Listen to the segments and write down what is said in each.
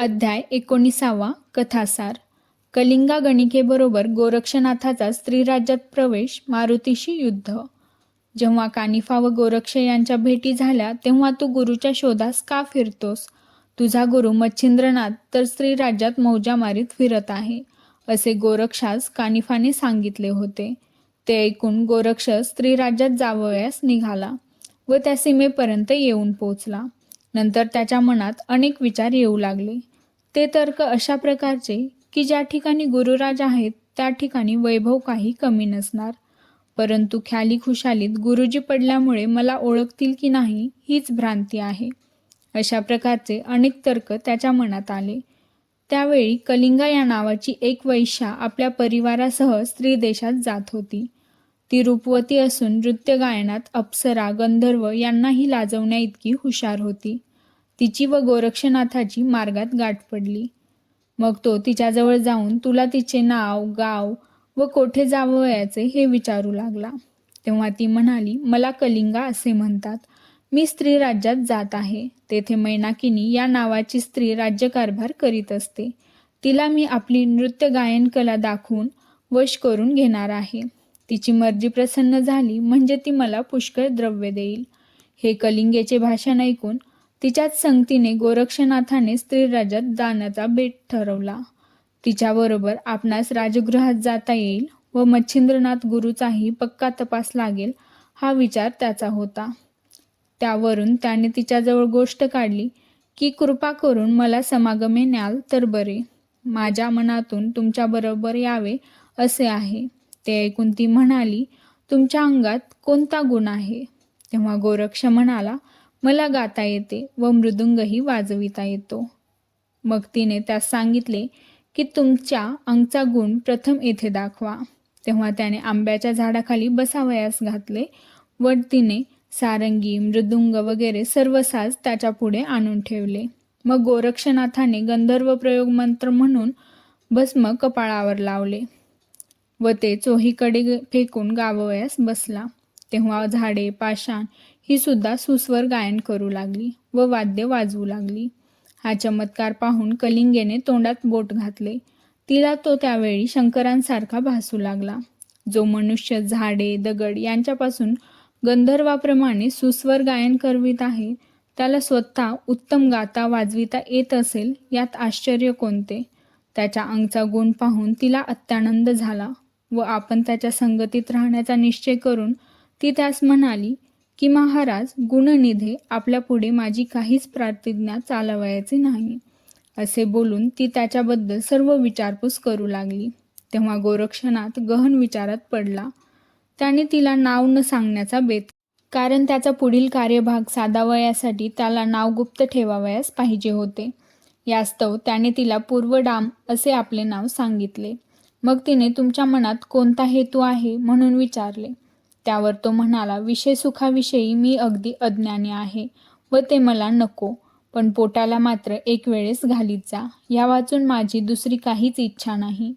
अध्याय एकोणीसावा कथासार. कलिंगा गणिकेबरोबर गोरक्षनाथाचा स्त्रीराज्यात प्रवेश मारुतीशी युद्ध. जेव्हा कानिफा व गोरक्ष यांच्या भेटी झाल्या तेव्हा तू गुरुच्या शोधास का फिरतोस? तुझा गुरु मच्छिंद्रनाथ तर स्त्रीराज्यात मौजा मारीत फिरत आहे असे गोरक्षास कानिफाने सांगितले होते. ते ऐकून गोरक्ष स्त्रीराज्यात जावयास निघाला व त्या सीमेपर्यंत येऊन पोचला नंतर त्याच्या मनात अनेक विचार येऊ लागले. ते तर्क अशा प्रकारचे की ज्या ठिकाणी गुरुराज आहेत त्या ठिकाणी वैभव काही कमी नसणार. परंतु ख्याली खुशालीत गुरुजी पडल्यामुळे मला ओळखतील की नाही हीच भ्रांती आहे. अशा प्रकारचे अनेक तर्क त्याच्या मनात आले. त्यावेळी कलिंगा या नावाची एक वैश्या आपल्या परिवारासह स्त्री देशात जात होती. ती रूपवती असून नृत्य गायनात अप्सरा गंधर्व यांनाही लाजवण्या इतकी हुशार होती. तिची व गोरक्षनाथाची मार्गात गाठ पडली. मग तो तिच्याजवळ जाऊन तुला तिचे नाव गाव व कोठे जावयाचे हे विचारू लागला. तेव्हा ती म्हणाली मला कलिंगा असे म्हणतात. मी स्त्री राज्यात जात आहे. तेथे मैनाकिनी या नावाची स्त्री राज्यकारभार करीत असते. तिला मी आपली नृत्य गायन कला दाखवून वश करून घेणार आहे. तिची मर्जी प्रसन्न झाली म्हणजे ती मला पुष्कळ द्रव्य देईल. हे कलिंगेचे भाषण ऐकून तिच्याच संगतीने गोरक्षनाथाने स्त्री राज्यात जाण्याचा बेट ठरवला. तिच्याबरोबर आपणास राजगृहात जाता येईल व मच्छिंद्रनाथ गुरुचाही पक्का तपास लागेल हा विचार त्याचा होता. त्यावरून त्याने तिच्याजवळ गोष्ट काढली की कृपा करून मला समागमे न्याल तर बरे. माझ्या मनातून तुमच्याबरोबर यावे असे आहे. ते ऐकून ती म्हणाली तुमच्या अंगात कोणता गुण आहे? तेव्हा गोरक्ष म्हणाला मला गाता येते व मृदुंगही वाजविता येतो. मग तिने त्यास सांगितले की तुमच्या अंगचा गुण प्रथम येथे दाखवा. तेव्हा त्याने आंब्याच्या झाडाखाली बसावयास घातले व तिने सारंगी मृदुंग वगैरे सर्व साज त्याच्या पुढे आणून ठेवले. मग गोरक्षनाथाने गंधर्व प्रयोग मंत्र म्हणून भस्म कपाळावर लावले व ते चोहीकडे फेकून गाववयास बसला. तेव्हा झाडे पाषाण ही सुद्धा सुस्वर गायन करू लागली व वाद्य वाजवू लागली. हा चमत्कार पाहून कलिंगेने तोंडात बोट घातले. तिला तो त्यावेळी शंकरांसारखा भासू लागला. जो मनुष्य झाडे दगड यांच्यापासून गंधर्वाप्रमाणे सुस्वर गायन करवित आहे त्याला स्वतः उत्तम गाता वाजविता येत असेल यात आश्चर्य कोणते? त्याच्या अंगचा गुण पाहून तिला अत्यानंद झाला व आपण त्याच्या संगतीत राहण्याचा निश्चय करून ती त्यास म्हणाली की महाराज गुणनिधे आपल्यापुढे माझी काहीच प्रातिज्ञा चालवायची नाही. असे बोलून ती त्याच्याबद्दल सर्व विचारपूस करू लागली. तेव्हा गोरक्षनाथ गहन विचारात पडला. त्याने तिला नाव न सांगण्याचा बेत कारण त्याचा पुढील कार्यभाग साधावयासाठी त्याला नाव गुप्त ठेवावयास पाहिजे होते. यास्तव त्याने तिला पूर्वडाम असे आपले नाव सांगितले. मग तिने तुमच्या मनात कोणता हेतू आहे म्हणून विचारले. त्यावर तो म्हणाला विषय सुखाविषयी मी अगदी अज्ञानी आहे व ते मला नको पण पोटाला मात्र एक वेळेस घालीत जा. या वाचून माझी दुसरी काहीच इच्छा नाही.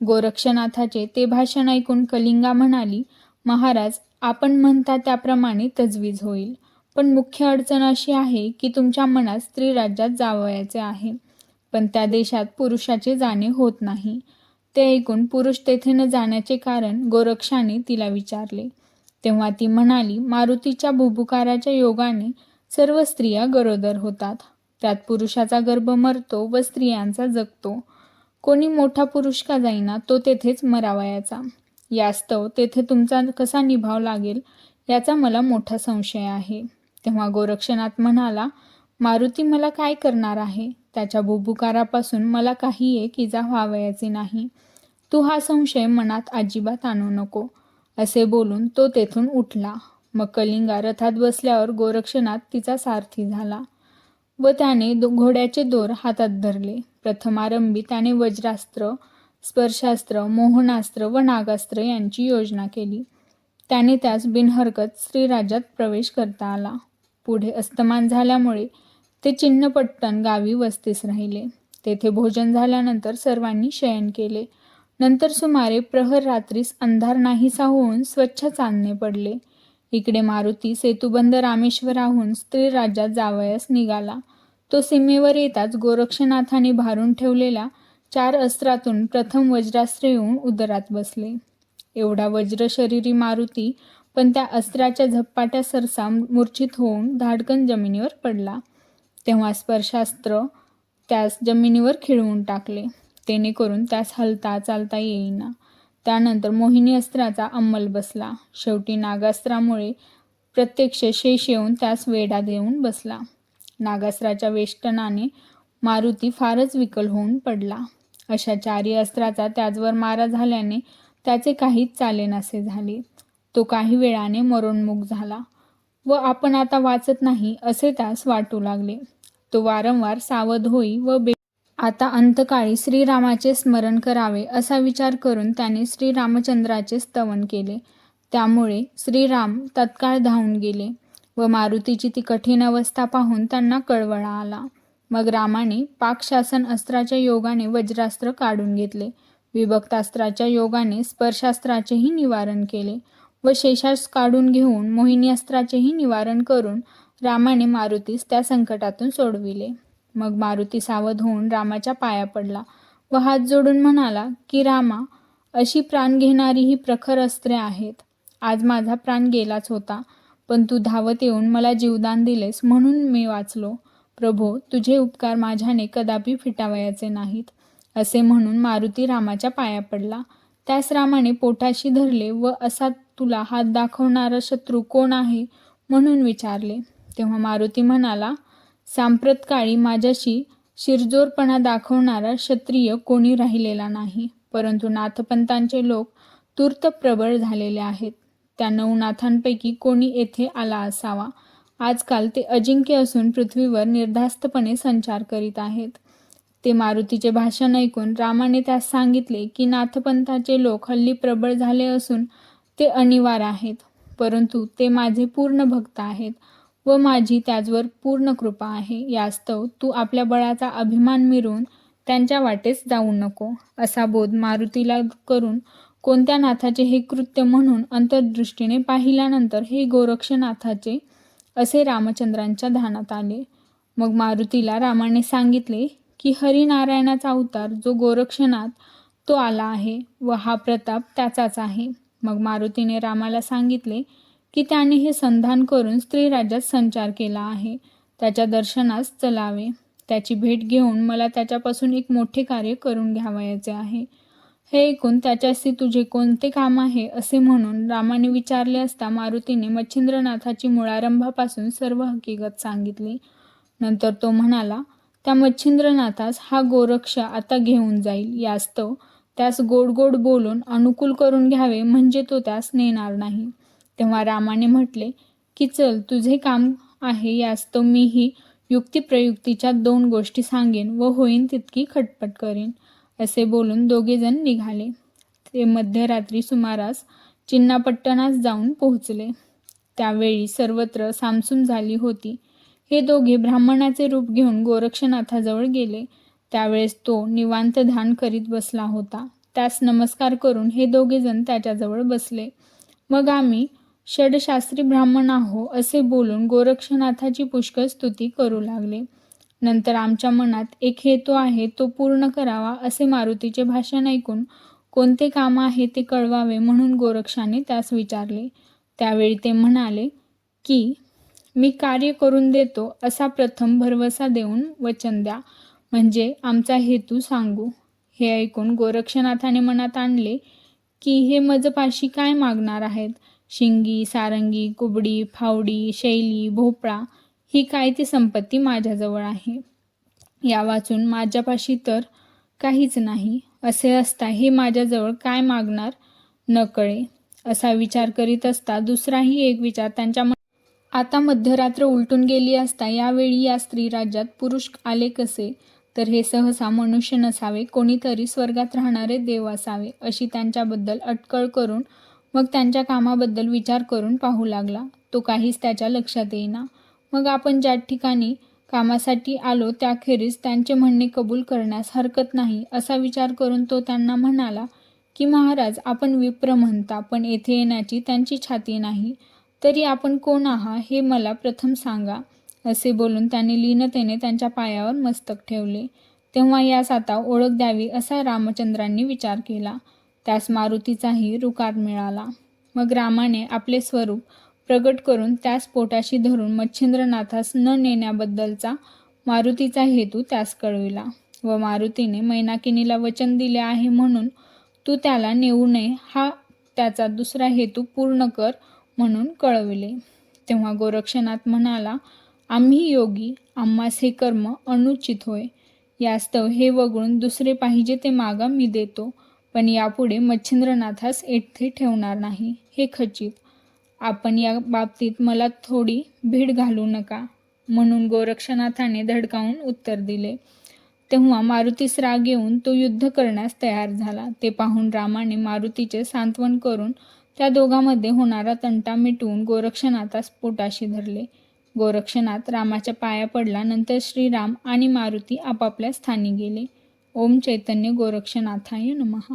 गोरक्षनाथाचे ते भाषण ऐकून कलिंगा म्हणाली महाराज आपण म्हणता त्याप्रमाणे तजवीज होईल पण मुख्य अडचण अशी आहे की तुमच्या मनात स्त्री राज्यात जावयाचे आहे पण त्या देशात पुरुषाचे जाणे होत नाही. ते ऐकून पुरुष तेथे न जाण्याचे कारण गोरक्षाने तिला विचारले. तेव्हा ती म्हणाली मारुतीच्या भुभुकाराच्या योगाने सर्व स्त्रिया गरोदर होतात. त्यात पुरुषाचा गर्भ मरतो व स्त्रियांचा जगतो. कोणी मोठा पुरुष का जाईना तो तेथेच मरावयाचा. यास्तव तेथे तुमचा कसा निभाव लागेल याचा मला मोठा संशय आहे. तेव्हा गोरक्षनाथ म्हणाला मारुती मला काय करणार आहे? त्याच्या बुबुकारापासून मला काही एक इजा व्हावयाची नाही. तू हा संशय मनात अजिबात आणू नको. असे बोलून तो तेथून उठला. मग कलिंगा रथात बसल्यावर गोरक्षनाथ तिचा सारथी झाला व त्याने दो घोड्याचे दोर हातात धरले. प्रथमारंभी त्याने वज्रास्त्र स्पर्शास्त्र मोहनास्त्र व नागास्त्र यांची योजना केली. त्याने त्यास बिनहरकत श्रीराज्यात प्रवेश करता आला. पुढे अस्तमान झाल्यामुळे ते चिन्हपट्टण गावी वस्तीस राहिले. तेथे भोजन झाल्यानंतर सर्वांनी शयन केले. नंतर सुमारे प्रहर रात्रीस अंधार नाहीसा होऊन स्वच्छ चांदणे पडले. इकडे मारुती सेतुबंद रामेश्वराहून स्त्री राज्यात जावयास निघाला. तो सीमेवर येताच गोरक्षनाथाने भारून ठेवलेल्या चार अस्त्रातून प्रथम वज्रास्त्र येऊन उदरात बसले. एवढा वज्रशरीरी मारुती पण त्या अस्त्राच्या झपाट्या सरसा मूर्छित होऊन धाडकन जमिनीवर पडला. तेव्हा स्पर्शास्त्र त्यास जमिनीवर खिळवून टाकले. तेणेकरून त्यास हलता चालता येईना. त्यानंतर मोहिनी अस्त्राचा अंमल बसला. शेवटी नागास्त्रामुळे प्रत्यक्ष शेष येऊन त्यास वेढा देऊन बसला. नागास्त्राच्या वेष्टनाने मारुती फारच विकल होऊन पडला. अशा चारी अस्त्राचा त्याचवर मारा झाल्याने त्याचे काहीच चालेनासे झाले. तो काही वेळाने मरणमुख झाला व आपण आता वाचत नाही असे त्यास वाटू लागले. तो वारंवार सावध होई व बे आता अंतकाळी श्रीरामाचे स्मरण करावे असा विचार करून त्याने श्रीरामचंद्राचे स्तवन केले. त्यामुळे श्रीराम तत्काळ धावून गेले व मारुतीची ती कठीण अवस्था पाहून त्यांना कळवळा आला. मग रामाने पाकशासन अस्त्राच्या योगाने वज्रास्त्र काढून घेतले. विभक्तास्त्राच्या योगाने स्पर्शास्त्राचेही निवारण केले व शेषास काढून घेऊन मोहिनी अस्त्राचेही निवारण करून रामाने मारुतीस त्या संकटातून सोडविले. मग मारुती सावध होऊन रामाच्या पाया पडला व हात जोडून म्हणाला की रामा अशी प्राण घेणारी ही प्रखर अस्त्रे आहेत. आज माझा प्राण गेलाच होता पण तू धावत येऊन मला जीवदान दिलेस म्हणून मी वाचलो. प्रभो तुझे उपकार माझ्याने कदापि फिटावयाचे नाहीत असे म्हणून मारुती रामाच्या पाया पडला. त्यास रामाने पोटाशी धरले व असा तुला हात दाखवणारा शत्रू कोण आहे म्हणून विचारले. तेव्हा मारुती म्हणाला सांप्रतकाळी माझ्याशी शिरजोरपणा दाखवणारा क्षत्रिय कोणी राहिलेला नाही परंतु नाथपंतांचे लोक तूर्त प्रबळ झालेले आहेत. त्या नऊ नाथांपैकी कोणी येथे आला असावा? आजकाल ते अजिंक्य असून पृथ्वीवर निर्धास्तपणे संचार करीत आहेत. ते मारुतीचे भाषण ऐकून रामाने त्यास सांगितले की नाथपंथाचे लोक हल्ली प्रबळ झाले असून ते अनिवार्य आहेत परंतु ते माझे पूर्ण भक्त आहेत. व माझी त्याचवर पूर्ण कृपा आहे. यास्तव तू आपल्या बळाचा अभिमान मिरून त्यांच्या वाटेस जाऊ नको असा बोध मारुतीला करून कोणत्या नाथाचे हे कृत्य म्हणून अंतर्दृष्टीने पाहिल्यानंतर हे गोरक्षनाथाचे असे रामचंद्रांच्या ध्यानात आले. मग मारुतीला रामाने सांगितले की हरिनारायणाचा अवतार जो गोरक्षनाथ तो आला आहे व हा प्रताप त्याचाच आहे. मग मारुतीने रामाला सांगितले की त्याने हे संधान करून स्त्री राज्यात संचार केला आहे. त्याच्या दर्शनास चलावे. त्याची भेट घेऊन मला त्याच्यापासून एक मोठे कार्य करून घ्यावयाचे आहे. हे ऐकून त्याच्याशी तुझे कोणते काम आहे असे म्हणून रामाने विचारले असता मारुतीने मच्छिंद्रनाथाची मुळारंभापासून सर्व हकीकत सांगितली. नंतर तो म्हणाला त्या मच्छिंद्रनाथास हा गोरक्ष आता घेऊन जाईल. यास्तव त्यास गोड गोड बोलून अनुकूल करून घ्यावे म्हणजे तो त्यास नेणार नाही. तेव्हा रामाने म्हटले की चल तुझे काम आहे यास्तव मीही युक्तिप्रयुक्तीच्या दोन गोष्टी सांगेन व होईन तितकी खटपट करेन. असे बोलून दोघेजण निघाले. ते मध्यरात्री सुमारास चिन्नापट्टणास जाऊन पोहोचले. त्यावेळी सर्वत्र सामसूम झाली होती. हे दोघे ब्राह्मणाचे रूप घेऊन गोरक्षनाथाजवळ गेले. त्यावेळेस तो निवांत ध्यान करीत बसला होता. त्यास नमस्कार करून हे दोघेजण त्याच्याजवळ बसले. मग आम्ही षडशास्त्री ब्राह्मण आहो असे बोलून गोरक्षनाथाची पुष्कळ स्तुती करू लागले. नंतर आमच्या मनात एक हेतू आहे तो पूर्ण करावा असे मारुतीचे भाषण ऐकून कोणते काम आहे ते कळवावे म्हणून गोरक्षाने त्यास विचारले. त्यावेळी ते म्हणाले की मी कार्य करून देतो असा प्रथम भरवसा देऊन वचन द्या. म्हणजे आमचा हेतू सांगू. हे ऐकून गोरक्षनाथाने मनात आणले की हे मजपाशी काय मागणार आहेत? शिंगी सारंगी कुबडी फावडी शैली भोपळा ही काय ती संपत्ती माझ्याजवळ आहे. या वाचून माझ्यापाशी तर काहीच नाही. असे असता हे माझ्याजवळ काय मागणार? नकळे असा विचार करीत असता दुसराही एक विचार त्यांच्या आता मध्यरात्र उलटून गेली असता यावेळी या स्त्री राज्यात पुरुष आले कसे? तर हे सहसा मनुष्य नसावे कोणीतरी स्वर्गात राहणारे देव असावे अशी त्यांच्याबद्दल अटकळ करून मग त्यांच्या कामाबद्दल विचार करून पाहू लागला. तो काहीच त्याच्या लक्षात येईना. मग आपण ज्या ठिकाणी कामासाठी आलो त्याखेरीज त्यांचे म्हणणे कबूल करण्यास हरकत नाही असा विचार करून तो त्यांना म्हणाला की महाराज आपण विप्र म्हणता पण येथे येण्याची त्यांची छाती नाही. तरी आपण कोण आहात हे मला प्रथम सांगा. असे बोलून त्यांनी लीनतेने त्यांच्या पायावर मस्तक ठेवले. तेव्हा यास आता ओळख द्यावी असा रामचंद्रांनी विचार केला. त्यास मारुतीचाही रुकार मिळाला. मग रामाने आपले स्वरूप प्रगट करून त्यास पोटाशी धरून मच्छिंद्रनाथास न नेण्याबद्दलचा मारुतीचा हेतू त्यास कळविला व मारुतीने मैनाकिनीला वचन दिले आहे म्हणून तू त्याला नेऊ नये हा त्याचा दुसरा हेतू पूर्ण कर म्हणून कळविले. तेव्हा गोरक्षनाथ म्हणाला आम्ही योगी आम्हास हे कर्म अनुचित होय. यास्तव हे वगळून दुसरे पाहिजे ते मागा मी देतो. पण यापुढे मच्छिंद्रनाथास येथे ठेवणार नाही हे खचित. आपण या बाबतीत मला थोडी भीड घालू नका म्हणून गोरक्षनाथाने धडकावून उत्तर दिले. तेव्हा मारुतीस राग येऊन तो युद्ध करण्यास तयार झाला. ते पाहून रामाने मारुतीचे सांत्वन करून त्या दोघांमध्ये होणारा तंटा मिटवून गोरक्षनाथास पोटाशी धरले. गोरक्षनाथ रामाच्या पाया पडला नंतर श्रीराम आणि मारुती आपापल्या स्थानी गेले. ओम चैतन्य गोरक्षनाथाय नमः।